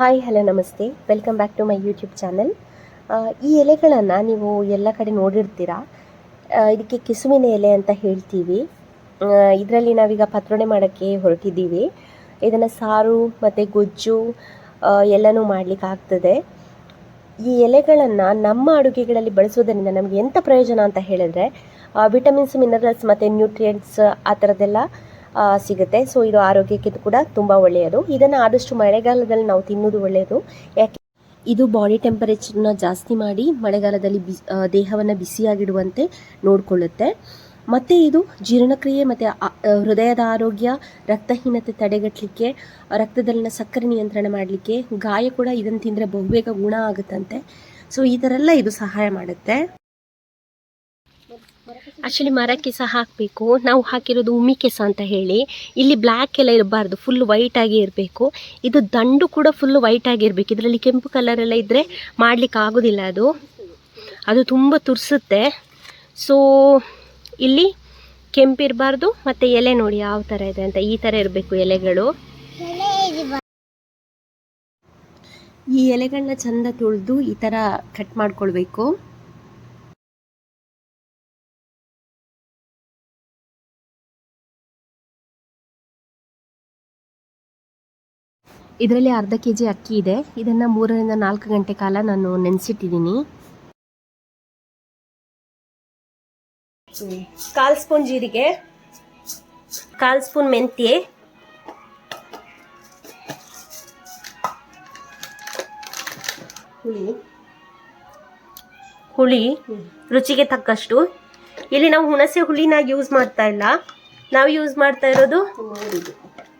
Hi hello ನಮಸ್ತೆ. Welcome back to my YouTube channel ಈ ಎಲೆಗಳನ್ನು ನೀವು ಎಲ್ಲ ಕಡೆ ನೋಡಿರ್ತೀರಾ? ಇದಕ್ಕೆ ಕಿಸುವಿನ ಎಲೆ ಅಂತ ಹೇಳ್ತೀವಿ. ಇದರಲ್ಲಿ ನಾವೀಗ ಪತ್ರೊಡೆ ಮಾಡೋಕ್ಕೆ ಹೊರಟಿದ್ದೀವಿ. ಇದನ್ನು ಸಾರು ಮತ್ತು ಗೊಜ್ಜು ಎಲ್ಲನೂ ಮಾಡಲಿಕ್ಕೆ ಆಗ್ತದೆ. ಈ ಎಲೆಗಳನ್ನು ನಮ್ಮ ಅಡುಗೆಗಳಲ್ಲಿ ಬಳಸೋದರಿಂದ ನಮಗೆ ಎಂಥ ಪ್ರಯೋಜನ ಅಂತ ಹೇಳಿದ್ರೆ ವಿಟಮಿನ್ಸ್ ಮಿನರಲ್ಸ್ ಮತ್ತು ನ್ಯೂಟ್ರಿಯೆಂಟ್ಸ್ ಆ ಥರದ್ದೆಲ್ಲ ಸಿಗುತ್ತೆ. ಸೊ ಇದು ಆರೋಗ್ಯಕ್ಕೆ ಕೂಡ ತುಂಬ ಒಳ್ಳೆಯದು. ಇದನ್ನು ಆದಷ್ಟು ಮಳೆಗಾಲದಲ್ಲಿ ನಾವು ತಿನ್ನೋದು ಒಳ್ಳೆಯದು. ಯಾಕೆ ಇದು ಬಾಡಿ ಟೆಂಪರೇಚರ್ನ ಜಾಸ್ತಿ ಮಾಡಿ ಮಳೆಗಾಲದಲ್ಲಿ ಬಿ ದೇಹವನ್ನು ಬಿಸಿಯಾಗಿಡುವಂತೆ ನೋಡಿಕೊಳ್ಳುತ್ತೆ. ಮತ್ತು ಇದು ಜೀರ್ಣಕ್ರಿಯೆ ಮತ್ತು ಹೃದಯದ ಆರೋಗ್ಯ, ರಕ್ತಹೀನತೆ ತಡೆಗಟ್ಟಲಿಕ್ಕೆ ರಕ್ತದಲ್ಲಿನ ಸಕ್ಕರೆ ನಿಯಂತ್ರಣ ಮಾಡಲಿಕ್ಕೆ, ಗಾಯ ಕೂಡ ಇದನ್ನು ತಿಂದರೆ ಬಹುಬೇಗ ಗುಣ ಆಗುತ್ತಂತೆ. ಸೊ ಈ ಥರ ಎಲ್ಲ ಇದು ಸಹಾಯ ಮಾಡುತ್ತೆ. ಆ್ಯಕ್ಚುಲಿ ಮರಕ್ಕೆ ಸಹ ಹಾಕಬೇಕು. ನಾವು ಹಾಕಿರೋದು ಉಮಿ ಕೆಸ ಅಂತ ಹೇಳಿ. ಇಲ್ಲಿ ಬ್ಲ್ಯಾಕ್ ಎಲ್ಲ ಇರಬಾರ್ದು ಫುಲ್ ವೈಟ್ ಆಗಿ ಇರಬೇಕು. ಇದು ದಂಡು ಕೂಡ ಫುಲ್ ವೈಟ್ ಆಗಿರಬೇಕು ಇದರಲ್ಲಿ ಕೆಂಪು ಕಲರ್ ಎಲ್ಲ ಇದ್ದರೆ ಮಾಡ್ಲಿಕ್ಕೆ ಆಗೋದಿಲ್ಲ ಅದು. ಅದು ತುಂಬ ತುರಿಸುತ್ತೆ. ಸೊ ಇಲ್ಲಿ ಕೆಂಪಿರಬಾರ್ದು ಮತ್ತು ಎಲೆ ನೋಡಿ ಯಾವ ಥರ ಇದೆ ಅಂತ. ಈ ಥರ ಇರಬೇಕು ಎಲೆಗಳು. ಈ ಎಲೆಗಳನ್ನ ಚಂದ ತೊಳೆದು ಈ ಥರ ಕಟ್ ಮಾಡ್ಕೊಳ್ಬೇಕು. ಇದರಲ್ಲಿ ಅರ್ಧ ಕೆ ಜಿ ಅಕ್ಕಿ ಇದೆ. ಇದನ್ನು ಮೂರರಿಂದ ನಾಲ್ಕು ಗಂಟೆ ಕಾಲ ನಾನು ನೆನೆಸಿಟ್ಟಿದ್ದೀನಿ. ಕಾಲು ಸ್ಪೂನ್ ಜೀರಿಗೆ, ಕಾಲು ಸ್ಪೂನ್ ಮೆಂತ್ಯೆ, ಹುಳಿ ಹುಳಿ ರುಚಿಗೆ ತಕ್ಕಷ್ಟು. ಇಲ್ಲಿ ನಾವು ಹುಣಸೆ ಹುಳಿನ ಯೂಸ್ ಮಾಡ್ತಾ ಇಲ್ಲ. ನಾವು ಯೂಸ್ ಮಾಡ್ತಾ ಇರೋದು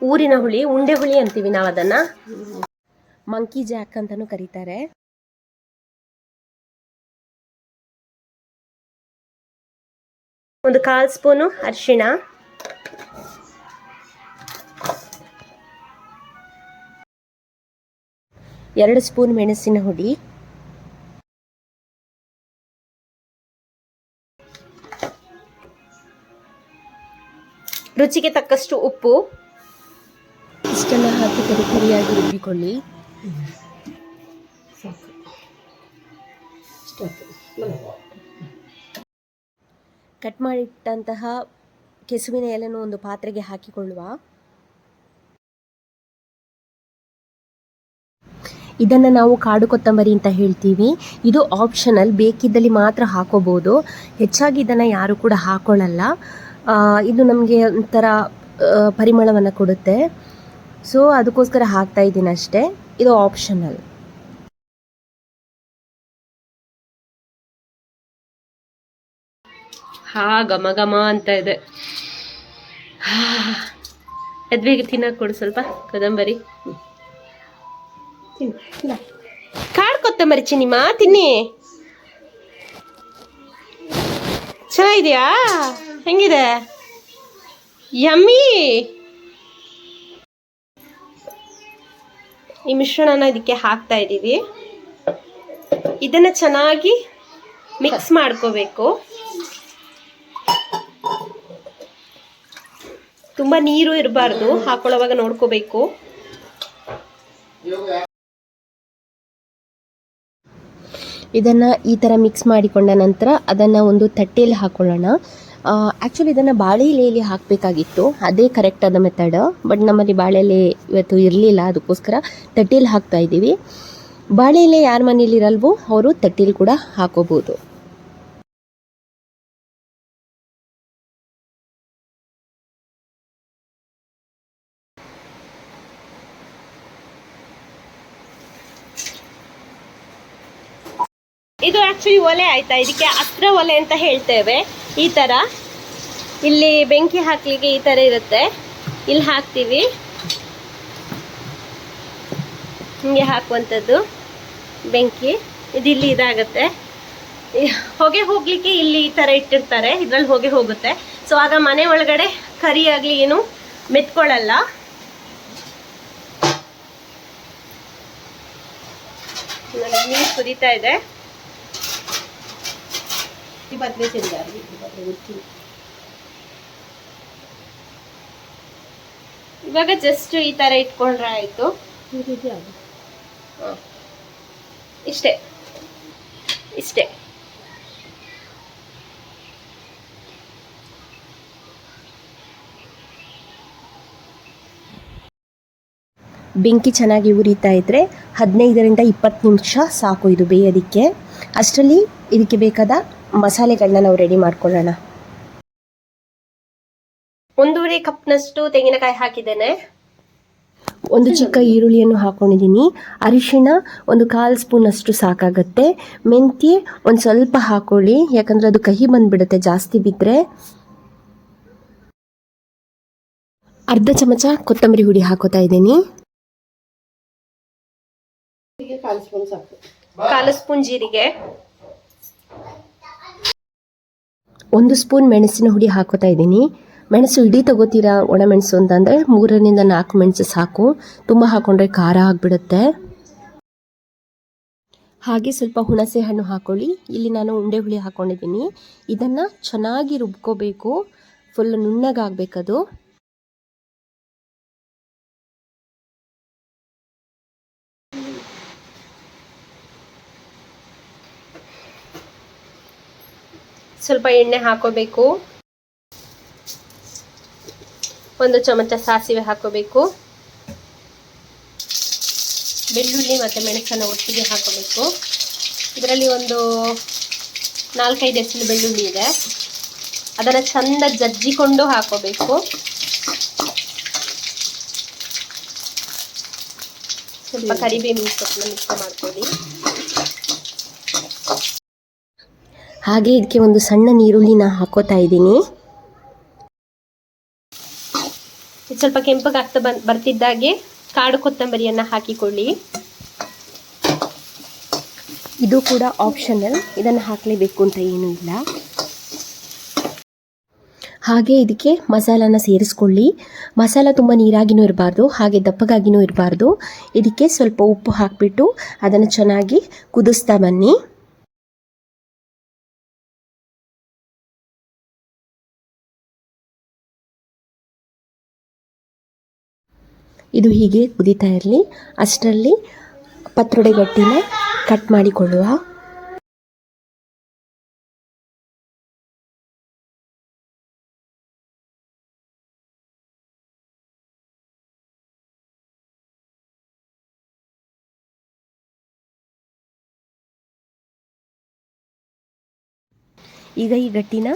ಊರಿನ ಹುಳಿ ಉಂಡೆ ಹುಳಿ ಅಂತೀವಿ ನಾವು ಅದನ್ನ ಮಂಕಿ ಜಾಕ್ ಅಂತಾನೂ ಕರೀತಾರೆ. ಒಂದು ಕಾಲ್ ಸ್ಪೂನು ಅರಿಶಿಣ. ಎರಡು ಸ್ಪೂನ್ ಮೆಣಸಿನ ಹುಡಿ. ರುಚಿಗೆ ತಕ್ಕಷ್ಟು ಉಪ್ಪು. ಇಷ್ಟೆಲ್ಲ ಹಾಕಿ ಕರಿ ಕರಿಯಾಗಿ ರುಬ್ಬಿಕೊಳ್ಳಿ. ಕಟ್ ಮಾಡಿಟ್ಟಂತಹ ಕೆಸುವಿನ ಎಲೆಯನ್ನು ಒಂದು ಪಾತ್ರೆಗೆ ಹಾಕಿಕೊಳ್ಳುವ. ಇದನ್ನು ನಾವು ಕಾಡು ಕೊತ್ತಂಬರಿ ಅಂತ ಹೇಳ್ತೀವಿ. ಇದು ಆಪ್ಷನಲ್ ಬೇಕಿದ್ದಲ್ಲಿ ಮಾತ್ರ ಹಾಕೋಬಹುದು ಹೆಚ್ಚಾಗಿ ಇದನ್ನು ಯಾರು ಕೂಡ ಹಾಕೊಳ್ಳಲ್ಲ. ಇದು ನಮಗೆ ಒಂಥರ ಪರಿಮಳವನ್ನು ಕೊಡುತ್ತೆ. ಸೊ ಅದಕ್ಕೋಸ್ಕರ ಹಾಕ್ತಾ ಇದ್ದೀನಿ ಅಷ್ಟೇ. ಇದು ಆಪ್ಷನಲ್ ಹಾ, ಘಮ ಘಮ ಅಂತ ಇದೆ. ಎದ್ವಿಗೆ ತಿನ್ನಕ್ಕೆ ಕೊಡು ಸ್ವಲ್ಪ ಕದಂಬರಿ ಕಾಡು ಕೊತ್ತಂಬರಿ ಚಿನ್ನಿಮ್ಮ ತಿನ್ನಿ. ಚೆನ್ನಾಗಿದೆಯಾ? ಹೆಂಗಿದೆ? ಯಮ್ಮಿ. ಈ ಮಿಶ್ರಣನ ಇದಕ್ಕೆ ಹಾಕ್ತಾ ಇದ್ದೀವಿ. ಇದನ್ನ ಚೆನ್ನಾಗಿ ಮಿಕ್ಸ್ ಮಾಡ್ಕೋಬೇಕು. ತುಂಬಾ ನೀರು ಇರಬಾರ್ದು, ಹಾಕೊಳ್ಳೋವಾಗ ನೋಡ್ಕೋಬೇಕು. ಇದನ್ನು ಈ ಥರ ಮಿಕ್ಸ್ ಮಾಡಿಕೊಂಡ ನಂತರ ಅದನ್ನು ಒಂದು ತಟ್ಟೆಯಲ್ಲಿ ಹಾಕೊಳ್ಳೋಣ. ಆ್ಯಕ್ಚುಲಿ ಇದನ್ನು ಬಾಳೆ ಹಾಕಬೇಕಾಗಿತ್ತು. ಅದೇ ಕರೆಕ್ಟ್ ಆದ ಮೆಥಡ್ ಬಟ್ ನಮ್ಮಲ್ಲಿ ಬಾಳೆ ಎಲೆ ಇವತ್ತು ಇರಲಿಲ್ಲ. ಅದಕ್ಕೋಸ್ಕರ ತಟ್ಟೆಯಲ್ಲಿ ಹಾಕ್ತಾ ಇದ್ದೀವಿ. ಬಾಳೆ ಎಲೆ ಯಾರ ಮನೇಲಿ ಇರಲ್ವೋ ಅವರು ತಟ್ಟೆಲಿ ಕೂಡ ಹಾಕೋಬೋದು. ಇದು ಆಕ್ಚುಲಿ ಒಲೆ ಆಯ್ತಾ? ಇದಕ್ಕೆ ಹತ್ರ ಒಲೆ ಅಂತ ಹೇಳ್ತೇವೆ. ಈ ತರ. ಇಲ್ಲಿ ಬೆಂಕಿ ಹಾಕ್ಲಿಕ್ಕೆ ಈ ತರ ಇರುತ್ತೆ. ಇಲ್ಲಿ ಹಾಕ್ತೀವಿ. ಹಿಂಗೆ ಹಾಕುವಂಥದ್ದು ಬೆಂಕಿ. ಇದು ಇಲ್ಲಿ ಇದಾಗುತ್ತೆ. ಹೊಗೆ ಹೋಗ್ಲಿಕ್ಕೆ ಇಲ್ಲಿ ಈ ತರ ಇಟ್ಟಿರ್ತಾರೆ. ಇದರಲ್ಲಿ ಹೊಗೆ ಹೋಗುತ್ತೆ. ಸೊ ಆಗ ಮನೆ ಒಳಗಡೆ ಕರಿ ಆಗ್ಲಿ ಏನು ಮೆತ್ಕೊಳ್ಳಲ್ಲ. ನೀರು ಕುದೀತಾ ಇದೆ. ಇವಾಗ ಜಸ್ಟ್ ಈ ತರ ಇಟ್ಕೊಂಡ್ರೆ ಆಯ್ತು. ಹಾಂ. ಇಷ್ಟೇ. ಇಷ್ಟೇ. ಬೆಂಕಿ ಚೆನ್ನಾಗಿ ಉರಿತಾ ಇದ್ರೆ ಹದಿನೈದರಿಂದ ಇಪ್ಪತ್ತು ನಿಮಿಷ ಸಾಕು ಇದು ಬೇಯೋದಿಕ್ಕೆ. ಅಷ್ಟರಲ್ಲಿ ಇದಕ್ಕೆ ಬೇಕಾದ ಮಸಾಲೆಗಳನ್ನ ನಾವು ರೆಡಿ ಮಾಡ್ಕೊಳ್ಳೋಣ. ಒಂದೂವರೆ ಕಪ್ನಷ್ಟು ತೆಂಗಿನಕಾಯಿ ಹಾಕಿದ್ದೇನೆ. ಒಂದು ಚಿಕ್ಕ ಈರುಳ್ಳಿಯನ್ನು ಹಾಕೊಂಡಿದ್ದೀನಿ. ಅರಿಶಿಣ ಒಂದು ಕಾಲು ಸ್ಪೂನ್ ಅಷ್ಟು ಸಾಕಾಗತ್ತೆ. ಮೆಂತ್ಯ ಒಂದು ಸ್ವಲ್ಪ ಹಾಕೊಳ್ಳಿ. ಯಾಕಂದ್ರೆ ಅದು ಕಹಿ ಬಂದ್ಬಿಡುತ್ತೆ ಜಾಸ್ತಿ ಬಿದ್ದರೆ ಅರ್ಧ ಚಮಚ ಕೊತ್ತಂಬರಿ ಹುಡಿ ಹಾಕೋತಾ ಇದ್ದೀನಿ. ಕಾಲು ಸ್ಪೂನ್ ಸಾಕು ಕಾಲು ಸ್ಪೂನ್ ಜೀರಿಗೆ. ಒಂದು ಸ್ಪೂನ್ ಮೆಣಸಿನ ಹುಡಿ ಹಾಕೋತಾ ಇದ್ದೀನಿ. ಮೆಣಸು ಇಡೀ ತಗೋತೀರಾ ಒಣಮೆಣಸು ಅಂತಂದರೆ ಮೂರರಿಂದ ನಾಲ್ಕು ಮೆಣಸು ಸಾಕು. ತುಂಬ ಹಾಕೊಂಡ್ರೆ ಖಾರ ಆಗಿಬಿಡುತ್ತೆ. ಹಾಗೆ ಸ್ವಲ್ಪ ಹುಣಸೆ ಹಣ್ಣು ಹಾಕೊಳ್ಳಿ. ಇಲ್ಲಿ ನಾನು ಉಂಡೆ ಹುಳಿ ಹಾಕೊಂಡಿದ್ದೀನಿ. ಇದನ್ನು ಚೆನ್ನಾಗಿ ರುಬ್ಕೋಬೇಕು. ಫುಲ್ ನುಣ್ಣಗಾಗಬೇಕದು. ಸ್ವಲ್ಪ ಎಣ್ಣೆ ಹಾಕೋಬೇಕು. ಒಂದು ಚಮಚ ಸಾಸಿವೆ ಹಾಕೋಬೇಕು. ಬೆಳ್ಳುಳ್ಳಿ ಮತ್ತು ಮೆಣಸನ್ನು ಒಟ್ಟಿಗೆ ಹಾಕೋಬೇಕು. ಇದರಲ್ಲಿ ಒಂದು ನಾಲ್ಕೈದು ಎಸಲು ಬೆಳ್ಳುಳ್ಳಿ ಇದೆ. ಅದನ್ನು ಚಂದ ಜಜ್ಜಿಕೊಂಡು ಹಾಕೋಬೇಕು. ಸ್ವಲ್ಪ ಕರಿಬೇವಿನ ಸೊಪ್ಪನ್ನ ಮಿಕ್ಸ್ ಮಾಡ್ಕೊಳ್ಳಿ. ಹಾಗೆ ಇದಕ್ಕೆ ಒಂದು ಸಣ್ಣ ನೀರುಳ್ಳಿನ ಹಾಕೋತಾ ಇದ್ದೀನಿ. ಇದು ಸ್ವಲ್ಪ ಕೆಂಪಗಾಗ್ತಾ ಬನ್ ಬರ್ತಿದ್ದಾಗೆ ಕಾಡು ಕೊತ್ತಂಬರಿಯನ್ನು ಹಾಕಿಕೊಳ್ಳಿ. ಇದು ಕೂಡ ಆಪ್ಷನಲ್ ಇದನ್ನು ಹಾಕಲೇಬೇಕು ಅಂತ ಏನೂ ಇಲ್ಲ. ಹಾಗೆ ಇದಕ್ಕೆ ಮಸಾಲಾನ ಸೇರಿಸ್ಕೊಳ್ಳಿ. ಮಸಾಲ ತುಂಬ ನೀರಾಗಿನೂ ಇರಬಾರ್ದು ಹಾಗೆ ದಪ್ಪಗಾಗಿನೂ ಇರಬಾರ್ದು. ಇದಕ್ಕೆ ಸ್ವಲ್ಪ ಉಪ್ಪು ಹಾಕಿಬಿಟ್ಟು ಅದನ್ನು ಚೆನ್ನಾಗಿ ಕುದಿಸ್ತಾ ಬನ್ನಿ. ಇದು ಹೀಗೆ ಕುದೀತಾ ಇರಲಿ. ಅಷ್ಟರಲ್ಲಿ ಪತ್ರೊಡೆ ಗಟ್ಟಿನ ಕಟ್ ಮಾಡಿಕೊಳ್ಳುವ. ಈಗ ಈ ಗಟ್ಟಿನ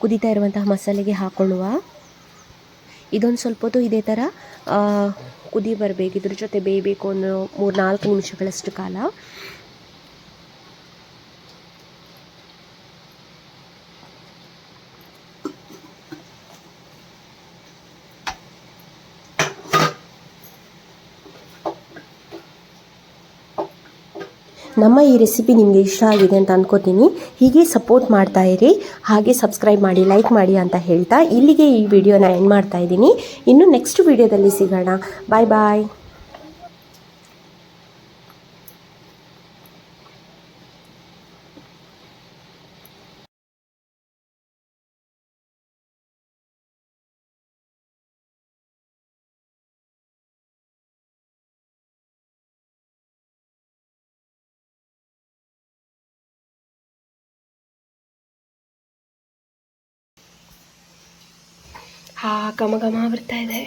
ಕುದಿತಾ ಇರುವಂತಹ ಮಸಾಲೆಗೆ ಹಾಕೊಳ್ಳುವ. ಇದೊಂದು ಸ್ವಲ್ಪ ಹೊತ್ತು ಇದೇ ಥರ ಕುದಿ ಬರಬೇಕು ಇದ್ರ ಜೊತೆ ಬೇಯಬೇಕು ಒಂದು ಮೂರು ನಾಲ್ಕು ನಿಮಿಷಗಳಷ್ಟು ಕಾಲ. ನಮ್ಮ ಈ ರೆಸಿಪಿ ನಿಮಗೆ ಇಷ್ಟ ಆಗಿದೆ ಅಂತ ಅಂದ್ಕೋತೀನಿ ಹೀಗೆ ಸಪೋರ್ಟ್ ಮಾಡ್ತಾ ಇರಿ. ಹಾಗೆ ಸಬ್ಸ್ಕ್ರೈಬ್ ಮಾಡಿ ಲೈಕ್ ಮಾಡಿ ಅಂತ ಹೇಳ್ತಾ ಇಲ್ಲಿಗೆ ಈ ವಿಡಿಯೋನ ಎಂಡ್ ಮಾಡ್ತಾ ಇದ್ದೀನಿ. ಇನ್ನು ನೆಕ್ಸ್ಟ್ ವಿಡಿಯೋದಲ್ಲಿ ಸಿಗೋಣ. ಬಾಯ್ ಬಾಯ್ ಹಾ ಘಮ ಘಮ ಬರ್ತಾ ಇದೆ.